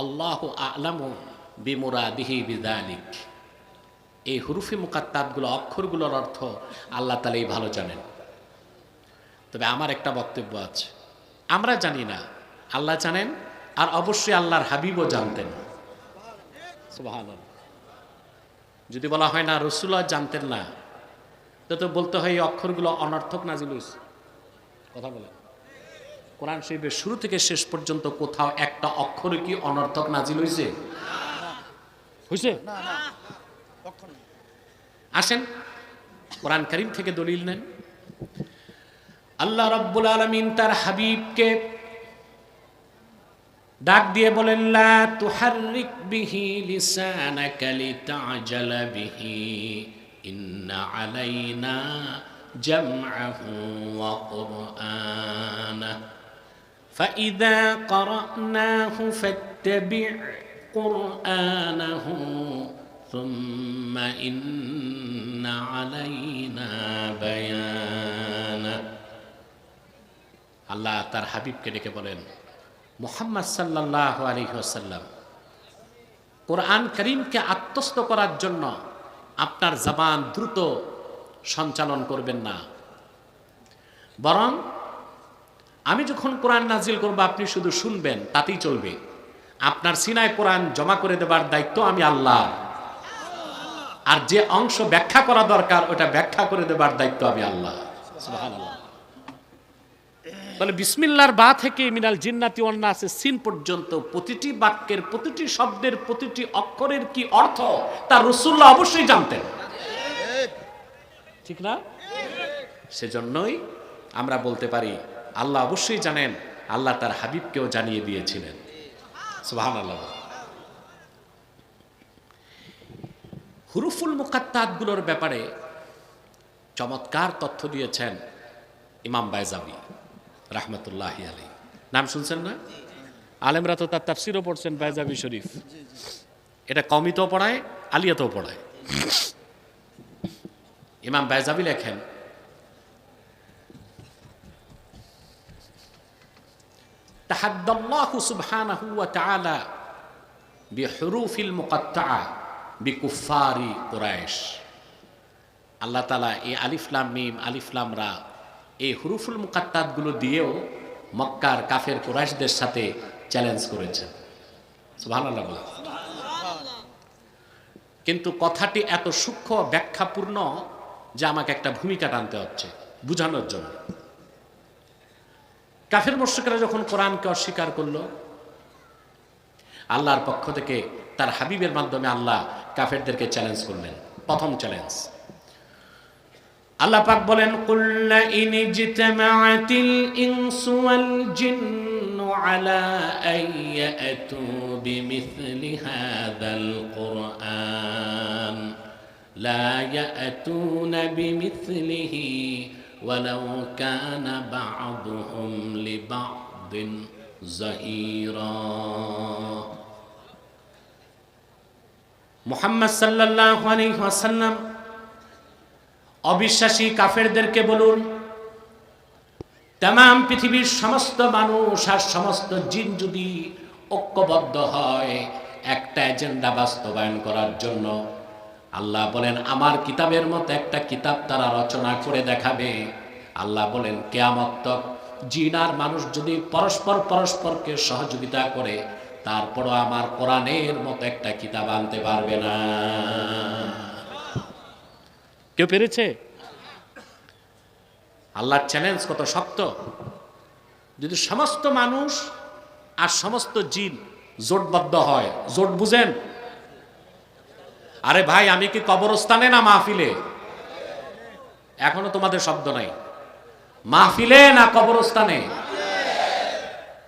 আল্লাহ আলামু বিমুরাদিহি বিদালিক। এই হুরুফি মুকাত্তাবগুলো অক্ষরগুলোর অর্থ আল্লাহ তালাই ভালো জানেন। তবে আমার একটা বক্তব্য আছে। আমরা জানি না আল্লাহ জানেন, আর অবশ্যই আল্লাহর হাবিবও জানতেন। যদি বলা হয় না রসুল্লাহ জানতেন না, তো বলতে হয় এই অক্ষরগুলো অনর্থক নাজিল কথা বলেন। কোরআন শরীফের শুরু থেকে শেষ পর্যন্ত কোথাও একটা অক্ষরে কি অনর্থক নাজিল হয়েছে হয়েছে আসেন কোরআন করিম থেকে দলিল নেন। আল্লাহ রব্বুল আলমিন তার হাবিবকে ডাক দিয়ে বলেন লা তুহাররিক বিহি লিসানাকা লিতাজালা বিহি ইন্না আলাইনা জামআহু ওয়া فإذا قرأناه فاتبع قرآنه ثم إن علينا بيانه আল্লাহ তার হাবিবকে ডেকে বলেন মোহাম্মদ সাল্লাহ আলহিহাসাল্লাম কোরআন করিমকে আত্মস্থ করার জন্য আপনার জবান দ্রুত সঞ্চালন করবেন না বরং আমি যখন কোরআন নাজিল করব, আপনি শুধু শুনবেন, তাতেই চলবে। আপনার সিনায় কোরআন জমা করে দেবার দায়িত্ব আমি আল্লাহ। আর যে অংশ ব্যাখ্যা করা দরকার, ওটা ব্যাখ্যা করে দেবার দায়িত্ব আমি আল্লাহ। তাহলে বিসমিল্লার বা থেকে মিনাল জিন্নাতি আছে সিন পর্যন্ত প্রতিটি বাক্যের, প্রতিটি শব্দের, প্রতিটি অক্ষরের কি অর্থ, তা রসুল্লাহ অবশ্যই জানতেন। ঠিক না? সেজন্যই আমরা বলতে পারি আল্লাহ অবশ্যই জানেন, আল্লাহ তার হাবিবকেও জানিয়ে দিয়েছিলেন। সুবাহান আল্লাহ হুরুফুল মুকাত্তাতগুলোর ব্যাপারে চমৎকার তথ্য দিয়েছেন ইমাম বাইজাবি, রাহমাতুল্লাহ আলী নাম শুনছেন না? আলেমরা তো তার তাফসিরও পড়ছেন বাইজাবি শরীফ। এটা কমিতেও পড়ায়, আলিয়াতেও পড়ায়। ইমাম বাইজাবি লেখেন تحدى الله سبحانه وتعالى بحروف المقطعة بكفار قريش আল্লাহ তালা এই আলিফলাম মিম আলিফলাম রা এই হুরুফুল মুকাত্তাতগুলো দিয়েও মক্কার কাফের কুরাইশদের সাথে চ্যালেঞ্জ করেছেন সুবহানাল্লাহ বলে কিন্তু কথাটি এত সূক্ষ্ম ব্যাখ্যাপূর্ণ যে আমাকে একটা ভূমিকা টানতে হচ্ছে বুঝানোর জন্য কাফের মোর্শিকরা যখন কোরআনকে অস্বীকার করল, আল্লাহর পক্ষ থেকে তার হাবিবের মাধ্যমে আল্লাহ কাফেরদেরকে চ্যালেঞ্জ করলেন। প্রথম চ্যালেঞ্জ আল্লাহ পাক বলেন কুল্লা ইন ইজতামাআতিল ইনসু ওয়াল জিন্নু আলা আইয়াতু বিমিথলি হাযাল কুরআন লা ইয়াতুনা বিমিথলিহি ولو كان بعضهم لبعض زهيرا মুহাম্মদ সাল্লাল্লাহু আলাইহি ওয়াসাল্লাম অবিশ্বাসী কাফেরদেরকে বলুন তাম পৃথিবীর সমস্ত মানুষ আর সমস্ত জিন যদি ঐক্যবদ্ধ হয় একটা এজেন্ডা বাস্তবায়ন করার জন্য আল্লাহ বলেন, আমার কিতাবের মতো একটা কিতাব তারা রচনা করে দেখাবে। আল্লাহ বলেন, কেয়ামত তক জিন আর মানুষ যদি পরস্পর পরস্পরকে সহযোগিতা করে, তারপরও আমার কোরআনের মতো একটা কিতাব আনতে পারবে না। কেউ পেরেছে? আল্লাহর চ্যালেঞ্জ কত শক্ত? যদি সমস্ত মানুষ আর সমস্ত জিন জোটবদ্ধ হয়, জোট বুঝেন। আরে ভাই, আমি কি কবরস্থানে না মাহফিলে? এখনও তোমাদের শব্দ নাই। মাহফিলে না কবরস্থানে?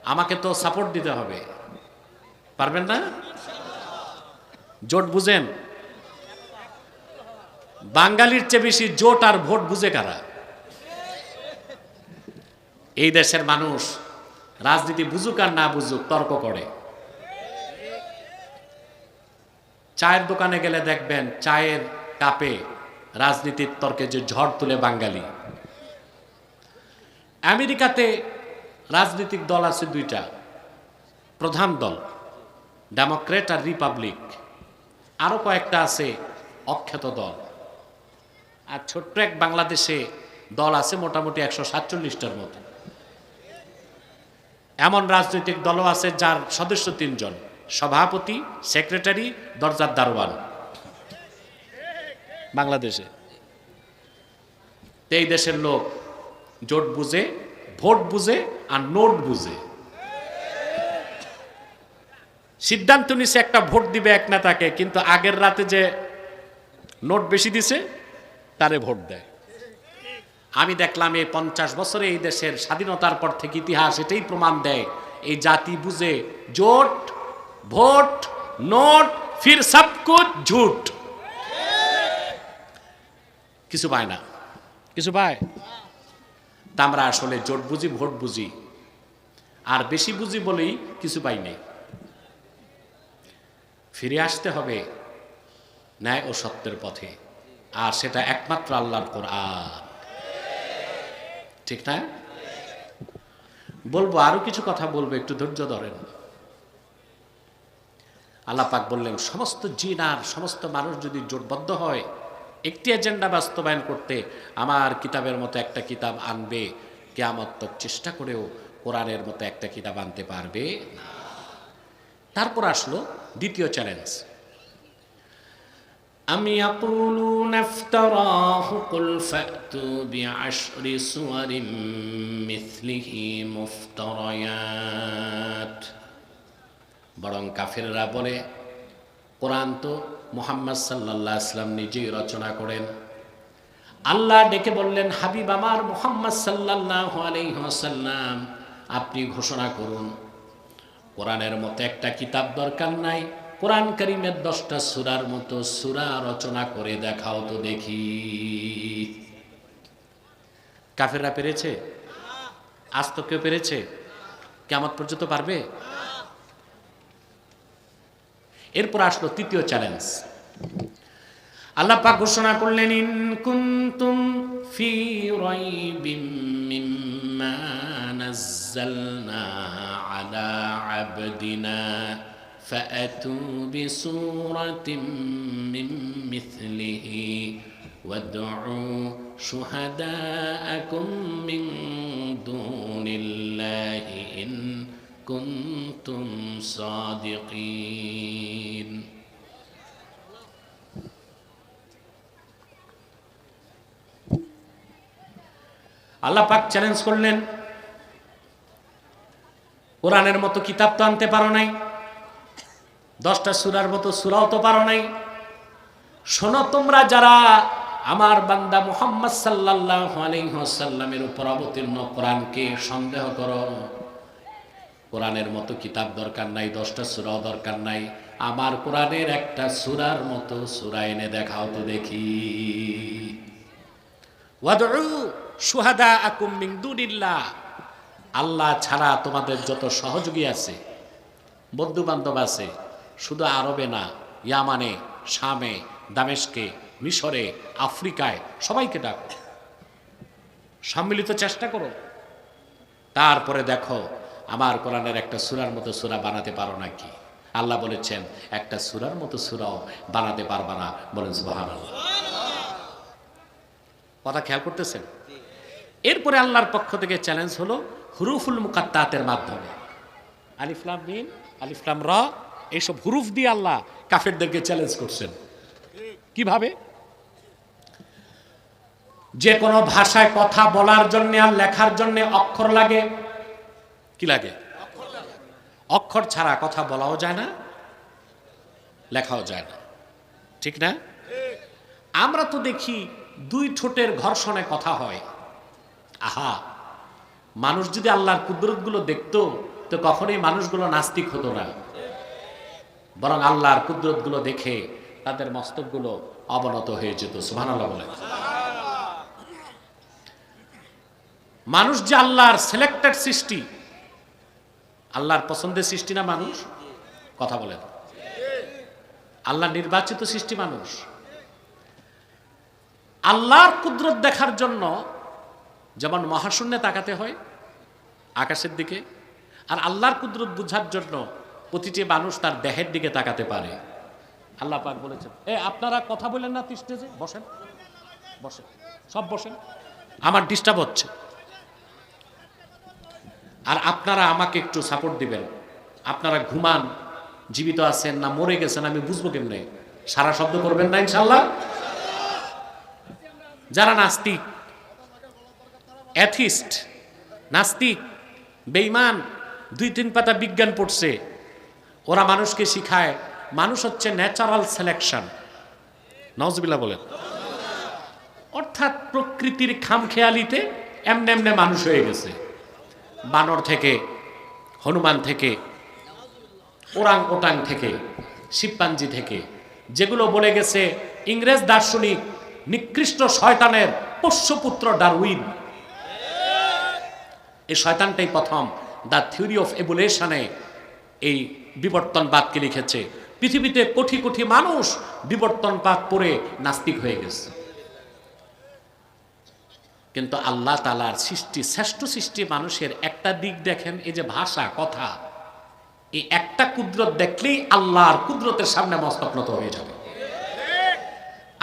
আমাকে তো সাপোর্ট দিতে হবে। পারবেন না? জোট বুঝেন। বাঙালির চেয়ে বেশি জোট আর ভোট বুঝে কারা? এই দেশের মানুষ রাজনীতি বুঝুক আর না বুঝুক, তর্ক করে। চায়ের দোকানে গেলে দেখবেন চায়ের কাপে রাজনীতির তর্কে যে ঝড় তুলে বাঙালি। আমেরিকাতে রাজনৈতিক দল আছে দুইটা। প্রধান দল ডেমোক্রেট আর রিপাবলিক। আরও কয়েকটা আছে অখ্যাত দল। আর ছোট্ট এক বাংলাদেশে দল আছে মোটামুটি একশো সাতচল্লিশটার মতো। এমন রাজনৈতিক দলও আছে যার সদস্য তিনজন। সভাপতি, সেক্রেটারি, দরজার দারোয়ান। বাংলাদেশে। এই দেশের লোক জোট বুঝে, ভোট বুঝে আর নোট বুঝে। সিদ্ধান্ত নিছে একটা ভোট দিবে এক নেতাকে, কিন্তু আগের রাতে যে নোট বেশি দিছে, তারে ভোট দেয়। আমি দেখলাম এই পঞ্চাশ বছরে এই দেশের স্বাধীনতার পর থেকে ইতিহাস এটাই প্রমাণ দেয়, এই জাতি বুঝে জোট ভোট, নোট, ফির সবকুচ ঝুট। কিছু পায় না। কিছু পায়? তা আমরা আসলে জোট বুঝি, ভোট বুঝি। আর বেশি বুঝি বলেই কিছু পাই নাই। ফিরে আসতে হবে ন্যায় ও সত্যের পথে। আর সেটা একমাত্র আল্লাহর কোরআন। ঠিক না? বলব, আরও কিছু কথা বলব, একটু ধৈর্য ধরেন। আল্লাহ পাক বললেন সমস্ত জিন আর সমস্ত মানুষ যদি জোটবদ্ধ হয় একটি এজেন্ডা বাস্তবায়ন করতে আমার কিতাবের মতো একটা কিতাব আনবে কেয়ামত তক চেষ্টা করেও কোরআনের মতো একটা কিতাব আনতে পারবে না তারপর আসলো দ্বিতীয় চ্যালেঞ্জ أم يقولون افتراه قل فأتوا بعشر سور مثله مفتريات বরং কাফেররা বলে, কোরআন তো মোহাম্মদ সাল্লাল্লাহ ইসলাম নিজেই রচনা করেন। আল্লাহ ডেকে বললেন, হাবিব আমার মোহাম্মদ সাল্লাল্লাহ আলাইহাল্লাম আপনি ঘোষণা করুন। কোরআনের মতো একটা কিতাব দরকার নাই। কোরআন করিমের দশটা সুরার মতো সুরা রচনা করে দেখাও তো দেখি। কাফেররা পেরেছে? আজ তো কেউ পেরেছে? কেমন পর্যন্ত পারবে? এরপর আসলো তৃতীয় চ্যালেঞ্জ আল্লাহ পাক ঘোষণা করলেন ইন কুনতুম ফি রাইবিম মিম্মা নাযালনা আলা আবদিনা فأتوا بسورة من مثله وادعوا شهداءكم من دون الله إن كنتم صادقين আল্লাহ পাক চ্যালেঞ্জ করলেন। কোরআনের মতো কিতাব তো আনতে পারো নাই। দশটা সুরার মতো সুরাও তো পারো নাই। শোনো তোমরা যারা আমার বান্দা মুহাম্মদ সাল্লাহ আলহ্লামের উপর অবতীর্ণ কোরআনকে সন্দেহ করো। কোরআনের মতো কিতাব দরকার নাই, দশটা সুরাও দরকার নাই। আমার কোরআনের একটা সুরার মতো সুরা এনে দেখাও তো দেখি। সুহাদা আকুম দুনিল্লাহ। আল্লাহ ছাড়া তোমাদের যত সহযোগী আছে বন্ধু বান্ধব আছে, শুধু আরবে না, ইয়ামানে, শামে, দামেশকে, মিশরে, আফ্রিকায়, সবাইকে ডাকো। সম্মিলিত চেষ্টা করো। তারপরে দেখো, আমার কোরআনের একটা সুরার মতো সুরা বানাতে পারো নাকি? আল্লাহ বলেছেন, একটা সুরার মতো সুরাও বানাতে পারবা না। বলেন সুবাহান কথা খেয়াল করতেছেন? এরপরে আল্লাহর পক্ষ থেকে চ্যালেঞ্জ হলো হুরুফুল মুকাত্তাতের মাধ্যমে। আলিফলাম মিন আলিফলাম র, এইসব হুরুফ দিয়ে আল্লাহ কাফেরদেরকে চ্যালেঞ্জ করছেন। কীভাবে? যে কোনো ভাষায় কথা বলার জন্য আর লেখার জন্য অক্ষর লাগে। কি লাগে? অক্ষর ছাড়া কথা বলাও যায় না, লেখাও যায় না। ঠিক না? আমরা তো দেখি দুই ঠোঁটের ঘর্ষণে কথা হয়। আহা, মানুষ যদি আল্লাহর কুদরতগুলো দেখতো, তো কখনোই মানুষগুলো নাস্তিক হতো না। বরং আল্লাহর কুদরতগুলো দেখে তাদের মস্তকগুলো অবনত হয়ে যেত সুহান বলে মানুষ যে আল্লাহর সিলেক্টেড সৃষ্টি, আল্লাহর পছন্দের সৃষ্টি না মানুষ? কথা বলেন। আল্লাহ নির্বাচিত সৃষ্টি মানুষ। আল্লাহর কুদরত দেখার জন্য যেমন মহাশূন্যে তাকাতে হয়, আকাশের দিকে। আর আল্লাহর কুদরত বুঝার জন্য প্রতিটি মানুষ তার দেহের দিকে তাকাতে পারে। আল্লাহ পাক বলেছেন, এ, আপনারা কথা বলেন না স্টেজে বসেন বসেন, সব বসেন। আমার ডিস্টার্ব হচ্ছে। আর আপনারা আমাকে একটু সাপোর্ট দিবেন। আপনারা ঘুমান, জীবিত আছেন না, মরে গেছেন, আমি বুঝব কেমনে? সারা শব্দ করবেন না, ইনশাল্লাহ? যারা নাস্তিক অ্যাথিস্ট, নাস্তিক বেইমান দুই তিন পাতা বিজ্ঞান পড়ছে। ওরা মানুষকে শিখায়, মানুষ হচ্ছে ন্যাচারাল সিলেকশন নজবিল্লা বলেন। অর্থাৎ প্রকৃতির খামখেয়ালিতে এমনে এমনে মানুষ হয়ে গেছে। বানর থেকে, হনুমান থেকে ওরাং ওটাং থেকে শিবপাঞ্জি থেকে, যেগুলো বলে গেছে ইংরেজ দার্শনিক নিকৃষ্ট শয়তানের পোষ্যপুত্র ডারউইন। এই শয়তানটাই প্রথম। দ্য থিওরি অফ এভুলেশনে এই বিবর্তনবাদকে লিখেছে, পৃথিবীতে কোটি কোটি মানুষ বিবর্তনবাদ পড়ে নাস্তিক হয়ে গেছে। কিন্তু আল্লাহ তালার সৃষ্টি, শ্রেষ্ঠ সৃষ্টি মানুষের একটা দিক দেখেন, এই যে ভাষা, কথা, এই একটা কুদরত দেখলেই আল্লাহর কুদরতের সামনে মস্তক নত হয়ে যাবে।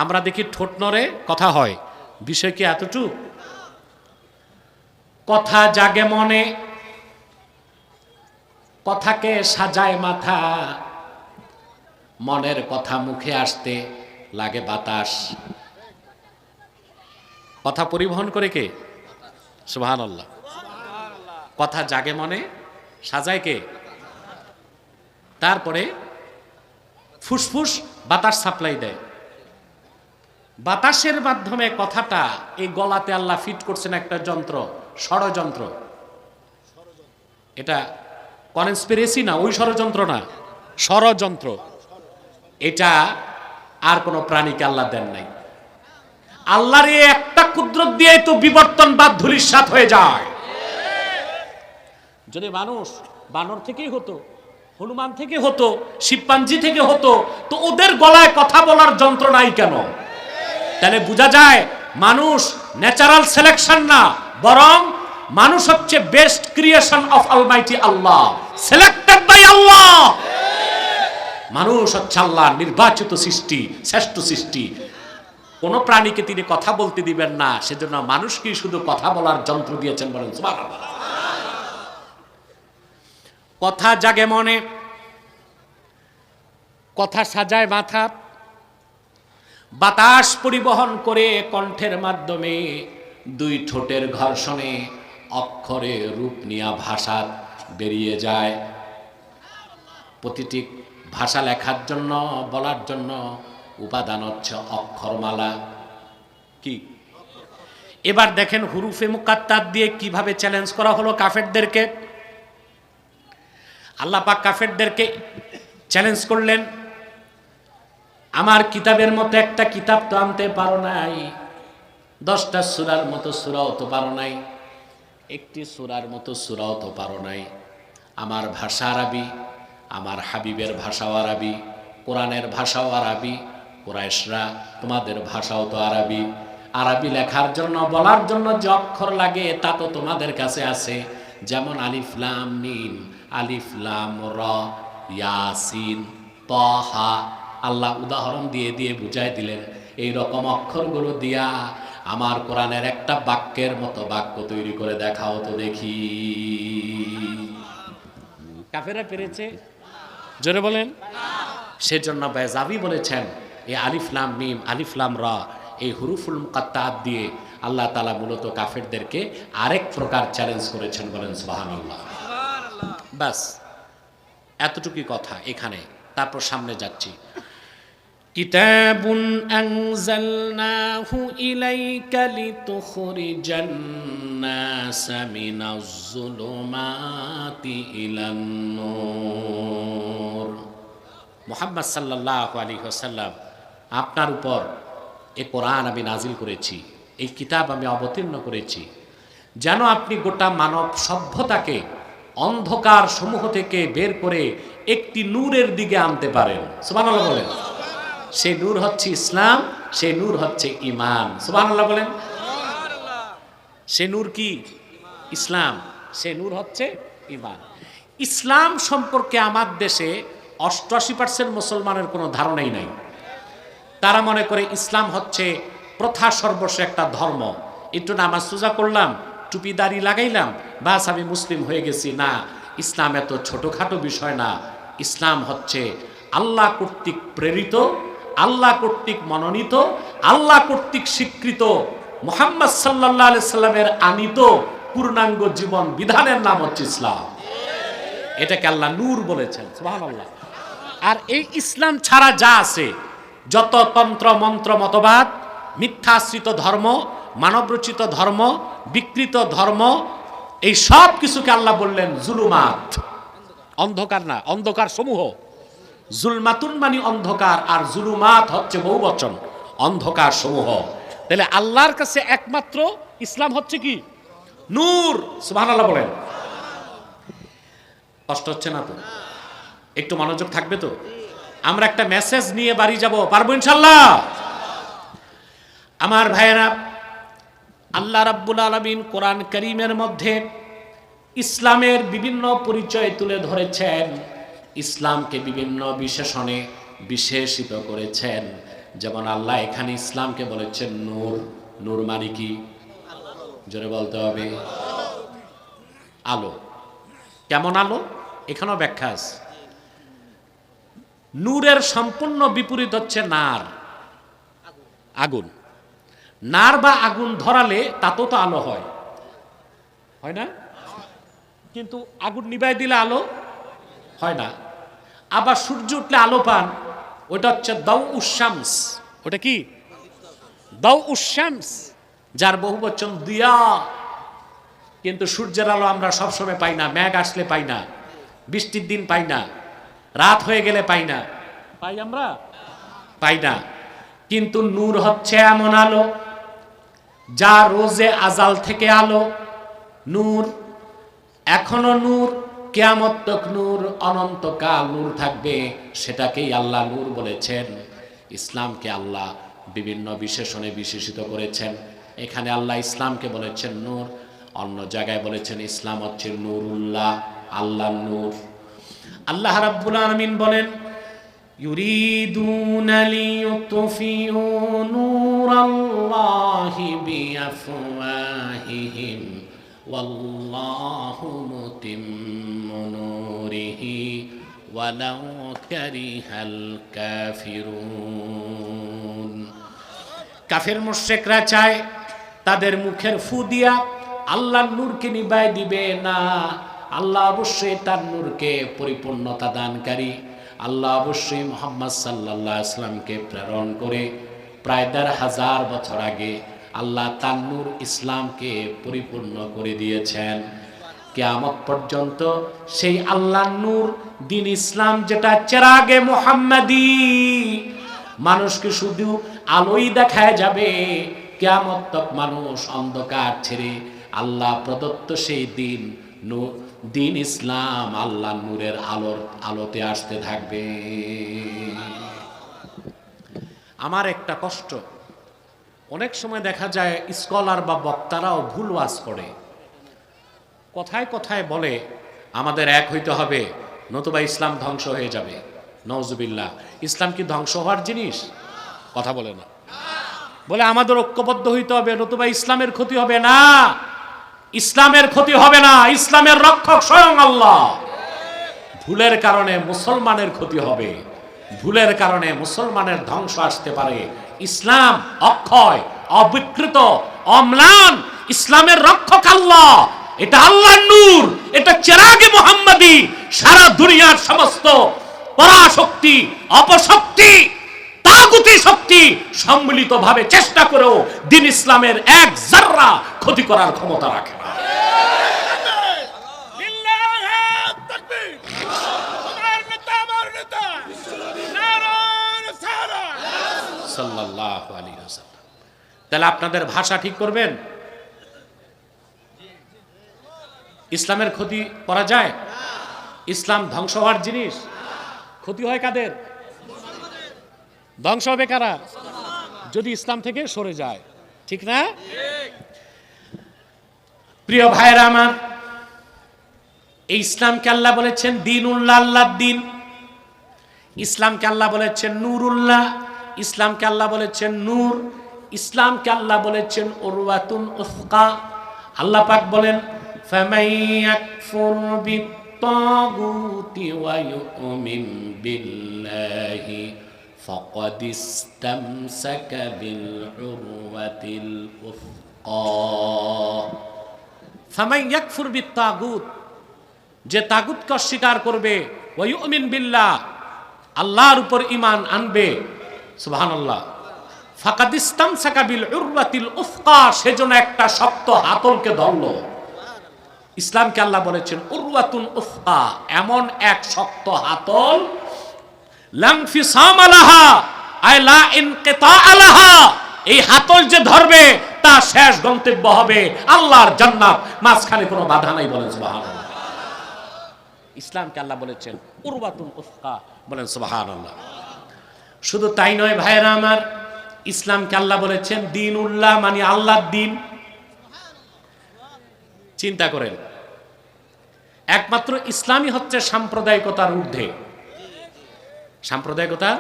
আমরা দেখি ঠোঁট নড়ে কথা হয়, বিষয় কি এতটুক? কথা জাগে মনে, কথাকে সাজায় মাথা, মনের কথা মুখে আসতে লাগে বাতাস। কথা পরিবহন করে কে? সুবহান আল্লাহ কথা জাগে মনে, সাজায় কে? তারপরে ফুসফুস বাতাস সাপ্লাই দেয়। বাতাসের মাধ্যমে কথাটা এই গলাতে আল্লাহ ফিট করছেন একটা যন্ত্র। ষড়যন্ত্র। এটা কনস্পিরেসি না, ওই ষড়যন্ত্র না, ষড়যন্ত্র। এটা আর কোনো প্রাণীকে আল্লাহ দেন নাই। আল্লাহর এই একটা কুদরত দিয়ে তো বিবর্তন বা ধুলিস্বাত হয়ে যায়। যদি মানুষ বানর থেকেই হতো, হনুমান থেকে হতো, শিবপাঞ্জি থেকে হতো, তো ওদের গলায় কথা বলার যন্ত্র নাই কেন? তাহলে বোঝা যায় মানুষ ন্যাচারাল সিলেকশন না বরং মানুষ হচ্ছে best creation of almighty Allah selected by Allah মানুষ হচ্ছে আল্লাহ নির্বাচিত সৃষ্টি, শ্রেষ্ঠ সৃষ্টি। কোন প্রাণীকে তিনি কথা বলতে দিবেন না, সেজন্য মানুষকেই শুধু কথা বলার যন্ত্র দিয়েছেন বলেন কথা জাগে মনে, কথা সাজায় মাথা, বাতাস পরিবহন করে কণ্ঠের মাধ্যমে দুই ঠোঁটের ঘর্ষণে অক্ষরে রূপ নিয়া ভাষা বেরিয়ে যায়। প্রতিটি ভাষা লেখার জন্য, বলার জন্য উপাদান হচ্ছে অক্ষরমালা। কি? এবার দেখেন হুরুফে মুকাত্তার দিয়ে কীভাবে চ্যালেঞ্জ করা হলো কাফেরদেরকে। আল্লাহ পাক কাফেরদেরকে চ্যালেঞ্জ করলেন, আমার কিতাবের মতো একটা কিতাব তো আনতে পারো নাই। দশটা সুরার মতো সুরাও তো পারো নাই, একটি সুরার মতো সুরাও তো পারো নাই। আমার ভাষা আরবি, আমার হাবিবের ভাষাও আরবি, কোরআনের ভাষাও আরবি, কোরাইশরা তোমাদের ভাষাও তো আরবি। আরবি লেখার জন্য, বলার জন্য যে অক্ষর লাগে, তা তো তোমাদের কাছে আছে। যেমন আলিফলাম মিম আলিফলাম র, ইয়াসিন, তহা। আল্লাহ উদাহরণ দিয়ে দিয়ে বুঝাই দিলেন, এই রকম অক্ষরগুলো দিয়া আমার কোরআনের একটা বাক্যের মতো বাক্য তৈরি করে দেখাও তো দেখি। কাফেরা পেরেছে? জোরে বলেন। সেজন্য বেজাবি বলেছেন এই আলিফলাম মিম আলিফলাম র এই হুরুফুল মুকাত্তাত দিয়ে আল্লাহ তালা মূলত কাফেরদেরকে আরেক প্রকার চ্যালেঞ্জ করেছেন বলেন সুবাহান আল্লাহ ব্যাস এতটুকুই কথা এখানে তারপর সামনে যাচ্ছি। كتاب أنزلناه إليك لتخرج الناس من الظلمات إلى النور মোহাম্মদ সাল্লাহ আলী হাসাল্লাম আপনার উপর এ কোরআন আমি নাজিল করেছি এই কিতাব আমি অবতীর্ণ করেছি যেন আপনি গোটা মানব সভ্যতাকে অন্ধকার সমূহ থেকে বের করে একটি নূরের দিকে আনতে পারেন সুবহানাল্লাহ বলেন সেই নূর হচ্ছে ইসলাম সেই নূর হচ্ছে ইমান সুবহানাল্লাহ বলেন। সে নূর কি? ইসলাম। সে নূর হচ্ছে ইমান ইসলাম সম্পর্কে আমার দেশে অষ্টআশি পার্সেন্ট মুসলমানের কোনো ধারণাই নাই। তারা মনে করে ইসলাম হচ্ছে প্রথা সর্বস্ব একটা ধর্ম। একটু নামাজ সোজা করলাম টুপি দাড়ি লাগাইলাম বাস আমি মুসলিম হয়ে গেছি। না ইসলাম এত ছোটোখাটো বিষয় না। ইসলাম হচ্ছে আল্লাহ কর্তৃক প্রেরিত আল্লাহ কর্তৃক মনোনীত, আল্লাহ কর্তৃক স্বীকৃত মোহাম্মদ সাল্লাহ সাল্লামের আনিত পূর্ণাঙ্গ জীবন বিধানের নাম হচ্ছে ইসলাম। এটাকে আল্লাহ নূর বলেছেন আর এই ইসলাম ছাড়া যা আছে, যত তন্ত্র, মন্ত্র, মতবাদ, মিথ্যাশ্রিত ধর্ম, মানবরচিত ধর্ম, বিকৃত ধর্ম, এই সব কিছুকে আল্লাহ বললেন জুলুমাত। অন্ধকার না অন্ধকার সমূহ জুলমাতুন মানে অন্ধকার আর জুলুমাত হচ্ছে বহুবচন। অন্ধকার সমূহ। তাহলে আল্লাহর কাছে একমাত্র ইসলাম হচ্ছে কি? নূর, সুবহানাল্লাহ বলেন। কষ্ট হচ্ছে না তো? একটু মনোযোগ থাকবে তো? আমরা একটা মেসেজ নিয়ে বাড়ি যাব, পারব ইনশাল্লাহ আমার ভাইয়েরা, আল্লাহ রাব্বুল আলমিন কোরআন করিমের মধ্যে ইসলামের বিভিন্ন পরিচয় তুলে ধরেছেন। ইসলামকে বিভিন্ন বিশেষণে বিশেষিত করেছেন। যেমন আল্লাহ এখানে ইসলামকে বলেছেন নূর। নূর মানে কি? জোরে বলতে হবে। আলো। কেমন আলো? এখানেও ব্যাখ্যা আছে। নূরের সম্পূর্ণ বিপরীত হচ্ছে নার। আগুন। নার বা আগুন ধরালে তাতেও তো আলো হয়। হয় না? কিন্তু আগুন নিবাই দিলে আলো? হয় না। আবার সূর্য উঠলে আলো পান, ওটা হচ্ছে দাউ উশামস ওটা কি? দাউ উশামস যার বহু বচন দিয়া। কিন্তু সূর্যের আলো আমরা সবসময় পাই না, মেঘ আসলে পাই না, বৃষ্টির দিন পাই না, রাত হয়ে গেলে পাই না। পাই আমরা? পাই না। কিন্তু নূর হচ্ছে এমন আলো, যা রোজে আজাল থেকে আলো। নূর, এখনও নূর কেয়ামত তক নূর অনন্তকাল নূর থাকবে সেটাকেই আল্লাহ নূর বলেছেন ইসলামকে আল্লাহ বিভিন্ন বিশেষণে বিশেষিত করেছেন এখানে আল্লাহ ইসলামকে বলেছেন নূর অন্য জায়গায় বলেছেন ইসলাম হচ্ছে নূরুল্লাহ আল্লাহ নূর আল্লাহ রাব্বুল আলামিন বলেন يريدون ليطفئوا نور الله بأفواههم والله متم نوره ولو كره الكافرون কাফের মুশরিকরা চায় তাদের মুখের ফু দিয়া আল্লাহর নূরকে নিবায় দিবে না আল্লাহ অবশ্যই তার নূরকে পরিপূর্ণতা দানকারী আল্লাহ অবশ্যই মোহাম্মদ সাল্লাহ ইসলামকে প্রেরণ করে প্রায় দেড় হাজার বছর আগে আল্লাহ তার নূর ইসলামকে পরিপূর্ণ করে দিয়েছেন। কেয়ামত পর্যন্ত সেই আল্লাহ নূর, দিন ইসলাম যেটা চেরাগে মোহাম্মদী, মানুষকে শুধু আলোই দেখায় যাবে। কেয়ামত তক মানুষ অন্ধকার ছেড়ে আল্লাহ প্রদত্ত সেই দিন দিন ইসলাম আল্লাহ নূরের আলোর, আলোতে আসতে থাকবে। আমার একটা কষ্ট অনেক সময় দেখা যায় স্কলার বা বক্তারাও ভুল ওয়াজ করে। কথায় কথায় বলে, আমাদের এক হইতে হবে, নতুবা ইসলাম ধ্বংস হয়ে যাবে। নওজুবিল্লাহ। ইসলাম কি ধ্বংস হওয়ার জিনিস? কথা বলে না। বলে, আমাদের ঐক্যবদ্ধ হইতে হবে, নতুবা ইসলামের ক্ষতি হবে না। ইসলামের ক্ষতি হবে না, ইসলামের রক্ষক স্বয়ং আল্লাহ। ভুলের কারণে মুসলমানের ক্ষতি হবে। ভুলের কারণে মুসলমানের ধ্বংস আসতে পারে। ইসলাম অক্ষয়, অবিকৃত, অম্লান, ইসলামের রক্ষক আল্লাহ। এটা আল্লাহর নূর, এটা চেরাগে মোহাম্মদী, সারা দুনিয়ার সমস্ত পরাশক্তি, অপশক্তি, তাগুতি শক্তি সম্মিলিত ভাবে চেষ্টা করেও দিন ইসলামের এক জাররা ক্ষতি করার ক্ষমতা রাখে না। তাহলে আপনাদের ভাষা ঠিক করবেন? ইসলামের ক্ষতি করা যায়? ইসলাম ধ্বংস হওয়ার জিনিস? ক্ষতি হয় কাদের? ধ্বংস হবে কারা? যদি ইসলাম থেকে সরে যায়। ঠিক না? প্রিয় ভাইরা আমার, এই ইসলামকে আল্লাহ বলেছেন দিন উল্লাহ আল্লাহর দিন। ইসলামকে আল্লাহ বলেছেন নূরুল্লাহ। ইসলামকে আল্লাহ বলেছেন নূর ইসলামকে আল্লাহ বলেছেন ওরওয়াতুন উফকা আল্লাহ পাক বলেন فَمَن يَكْفُرْ بِالطَّاغُوتِ وَيُؤْمِن بِاللَّهِ فَقَدِ اسْتَمْسَكَ بِالْعُرْوَةِ الْوُثْقَى ফামাই ইয়াকফুর বিত্তাগুত যে তাগুতকে অস্বীকার করবে ওয়ুমিন বিল্লাহ আল্লাহর উপর ইমান আনবে সুবহানাল্লাহ। ফাকাদ ইস্তামসাকা বিল উরওয়াতিল উফকা সেজন্য একটা শক্ত হাতলকে ধরলো। ইসলামকে আল্লাহ বলেছেন উরওয়াতুন উফকা এমন এক শক্ত হাতল লাংফি সামালাহা আই লা ইনকিতা আলাহা এই হাতল যে ধরবে, তা শেষ গন্তব্য হবে আল্লাহর জান্নাত। মাঝখানে কোনো বাধা নাই বলেন সুবহানাল্লাহ। ইসলামকে আল্লাহ বলেছেন উরওয়াতুন উফকা বলেন সুবহানাল্লাহ। শুধু তাই নয় ভাইরা আমার, ইসলামকে আল্লাহ বলেছেন, দিন উল্লাহ মানে আল্লাহর দিন। চিন্তা করেন, একমাত্র ইসলামই হচ্ছে সাম্প্রদায়িকতার ঊর্ধ্বে। সাম্প্রদায়িকতা?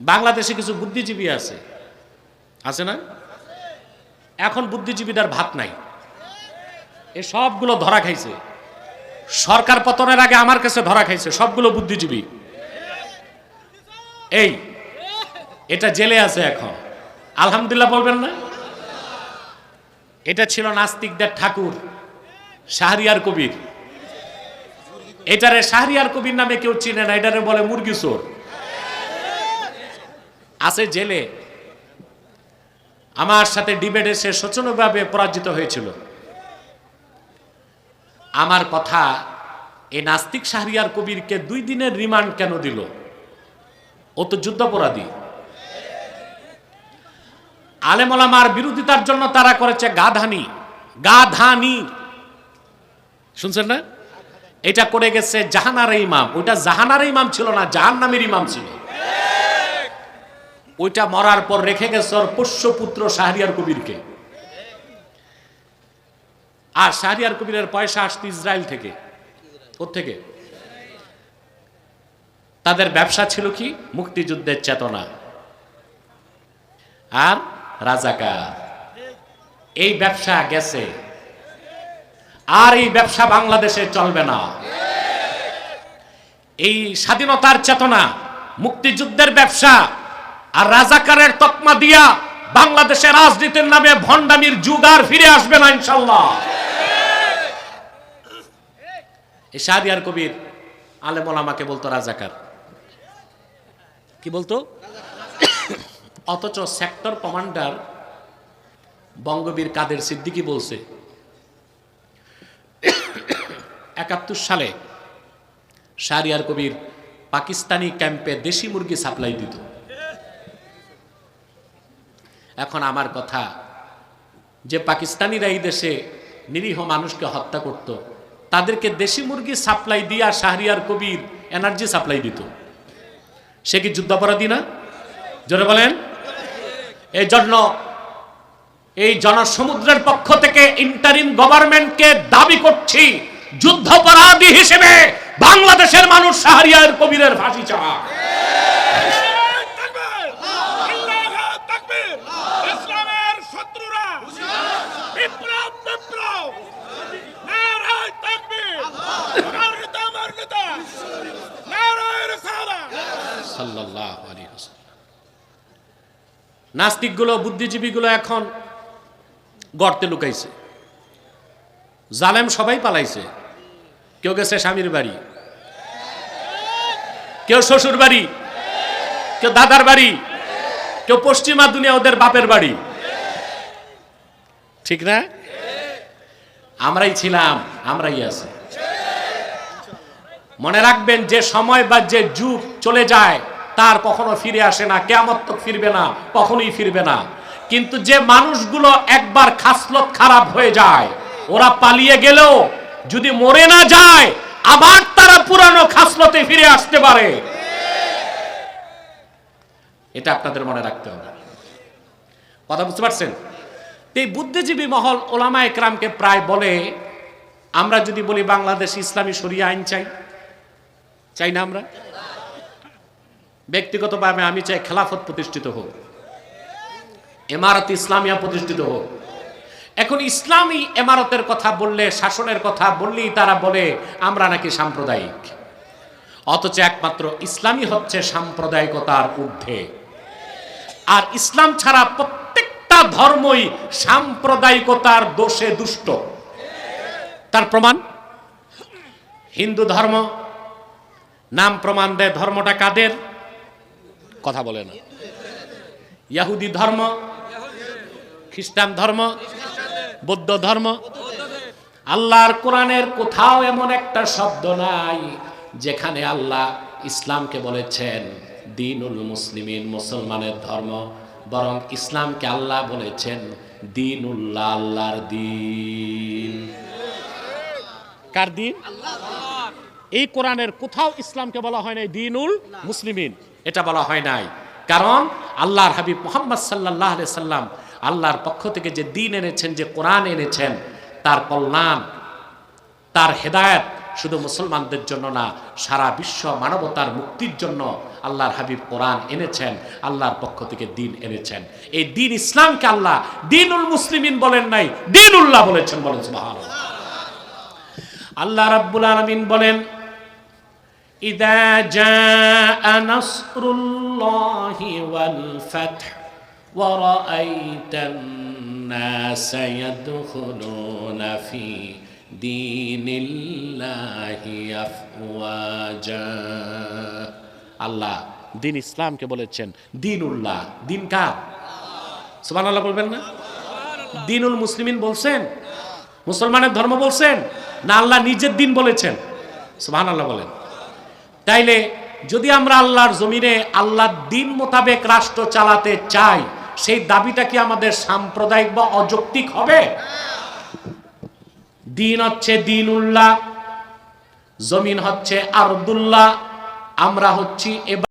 বাংলাদেশে কিছু বুদ্ধিজীবী আছে। আছে না? এখন বুদ্ধিজীবীদের ভাত নাই। এ সবগুলো ধরা খাইছে। সরকার পতনের আগে আমার কাছে ধরা খাইছে, সবগুলো বুদ্ধিজীবী। এই, এটা জেলে আছে এখন। আলহামদুলিল্লাহ বলবেন না? এটা ছিল নাস্তিকদের ঠাকুর, শাহরিয়ার কবির। এটারে শাহরিয়ার কবির নামে কেউ চিনে না, এটারে বলে মুরগি চোর। আছে জেলে। আমার সাথে ডিবেটে সে শোচনীয়ভাবে পরাজিত হয়েছিল। আমার কথা, এই নাস্তিক শাহরিয়ার কবিরকে দুই দিনের রিমান্ড কেন দিল? ও তো যুদ্ধাপরাধী। আলেমলামার বিরোধিতার জন্য তারা করেছে গাধানি গাধানি। শুনছেন না? এটা করে গেছে জাহানার ইমাম। ওইটা জাহানার ইমাম ছিল না জাহান নামের ইমাম ছিল। ওইটা মরার পর রেখে গেছে ওর পোষ্যপুত্র শাহরিয়ার কবিরকে। আর শাহরিয়ার কবিরের পয়সা আসতো ইসরায়েল থেকে। ওর থেকে তাদের ব্যবসা ছিল কি? মুক্তিযুদ্ধের চেতনা। আর রাজাকার। এই ব্যবসা গেছে। আর এই ব্যবসা বাংলাদেশে চলবে না। এই স্বাধীনতার চেতনা, মুক্তিযুদ্ধের ব্যবসা আর রাজাকারের তকমা দিয়া বাংলাদেশের রাজনীতির নামে ভণ্ডামির যুগ আর ফিরে আসবে না ইনশাল্লাহ। এই শাহরিয়ার কবির আলেমল আমাকে বলতো রাজাকার। কি বলতো? অথচ সেক্টর কমান্ডার বঙ্গবীর কাদের সিদ্দিকি বলছে, একাত্তর সালে শাহরিয়ার কবির পাকিস্তানি ক্যাম্পে দেশি মুরগি সাপ্লাই দিত। এখন আমার কথা, যে পাকিস্তানিরা এই দেশে নিরীহ মানুষকে হত্যা করত, তাদেরকে দেশি মুরগি সাপ্লাই দিয়া শাহরিয়ার কবির এনার্জি সাপ্লাই দিত। সে কি যুদ্ধাপরাধী না? জোরে বলেন। এই জন্য এই জনসমুদ্রের পক্ষ থেকে ইন্টারিম গভর্নমেন্টকে দাবি করছি, যুদ্ধাপরাধী হিসেবে বাংলাদেশের মানুষ শাহরিয়ার কবিরের ফাঁসি চায়। নাস্তিকগুলো, বুদ্ধিজীবীগুলো এখন গর্তে লুকাইছে। জালেম সবাই পালাইছে। কেউ গেছে স্বামীর বাড়ি। কেউ শ্বশুর বাড়ি। কেউ দাদার বাড়ি। কেউ পশ্চিমা দুনিয়া ওদের বাপের বাড়ি। ঠিক না? আমরাই ছিলাম, আমরাই আছি। মনে রাখবেন, যে সময় বা যে যুগ চলে যায় তার কখনো ফিরে আসে না কেমন তো ফিরবে না, কখনোই ফিরবে না। কিন্তু যে মানুষগুলো একবার খাসলত খারাপ হয়ে যায়, ওরা পালিয়ে গেলেও যদি মরে না যায়, আবার তারা পুরানো খাসলতে ফিরে আসতে পারে। এটা আপনাদের মনে রাখতে হবে। কথা বুঝতে পারছেন? এই বুদ্ধিজীবী মহল ওলামা একরামকে প্রায় বলে, আমরা যদি বলি বাংলাদেশ ইসলামী শরিয়া আইন চাই চাই না আমরা? ব্যক্তিগতভাবে আমি চাই খেলাফত প্রতিষ্ঠিত হোক, এমারত ইসলামিয়া প্রতিষ্ঠিত হোক। এখন ইসলামী এমারতের কথা বললে, শাসনের কথা বললেই তারা বলে, আমরা নাকি সাম্প্রদায়িক। অথচ একমাত্র ইসলামই হচ্ছে সাম্প্রদায়িকতার ঊর্ধ্বে। আর ইসলাম ছাড়া প্রত্যেকটা ধর্মই সাম্প্রদায়িকতার দোষে দুষ্ট। তার প্রমাণ? হিন্দু ধর্ম। নাম প্রমাণ দেয় ধর্মটা কাদের? কথা বলে না। ইয়াহুদি ধর্ম, খ্রিস্টান ধর্ম, বৌদ্ধ ধর্ম, আল্লাহর কোরআনের কোথাও এমন একটা শব্দ নাই যেখানে আল্লাহ ইসলামকে বলেছেন, দিনুল মুসলিমিন মুসলমানের ধর্ম বরং ইসলামকে আল্লাহ বলেছেন দিন উল্লাহ আল্লাহর দিন কার দিন? এই কোরআনের কোথাও ইসলামকে বলা হয় নাই দিনুল মুসলিমিন। এটা বলা হয় নাই। কারণ আল্লাহর হাবিব মোহাম্মদ সাল্লাহ সাল্লাম আল্লাহর পক্ষ থেকে যে দিন এনেছেন, যে কোরআন এনেছেন, তার কল্যাণ, তার হেদায়েত শুধু মুসলমানদের জন্য না, সারা বিশ্ব মানবতার মুক্তির জন্য আল্লাহর হাবিব কোরআন এনেছেন, আল্লাহর পক্ষ থেকে দিন এনেছেন। এই দিন ইসলামকে আল্লাহ দিনুল মুসলিমিন বলেন নাই, দিনুল্লাহ বলেছেন বলেন আল্লাহ রাব্বুল আলামিন বলেন إذا جاء نصر الله والفتح ورأيت الناس يدخلون في دين الله أفواجا আল্লাহ দিন ইসলামকে বলেছেন দিনুল্লাহ দিন কার সুবহানাল্লাহ বলবেন না দিনুল মুসলিমিন বলছেন মুসলমানের ধর্ম বলছেন না আল্লাহ নিজের দিন বলেছেন সুবহানাল্লাহ বলেন তাইলে যদি আমরা আল্লাহর জমিনে আল্লাহর দিন মোতাবেক রাষ্ট্র চালাতে চাই, সেই দাবিটা কি আমাদের সাম্প্রদায়িক বা অযৌক্তিক হবে? দিন হচ্ছে দিন উল্লাহ জমিন হচ্ছে আরদুল্লাহ, আমরা হচ্ছি এবার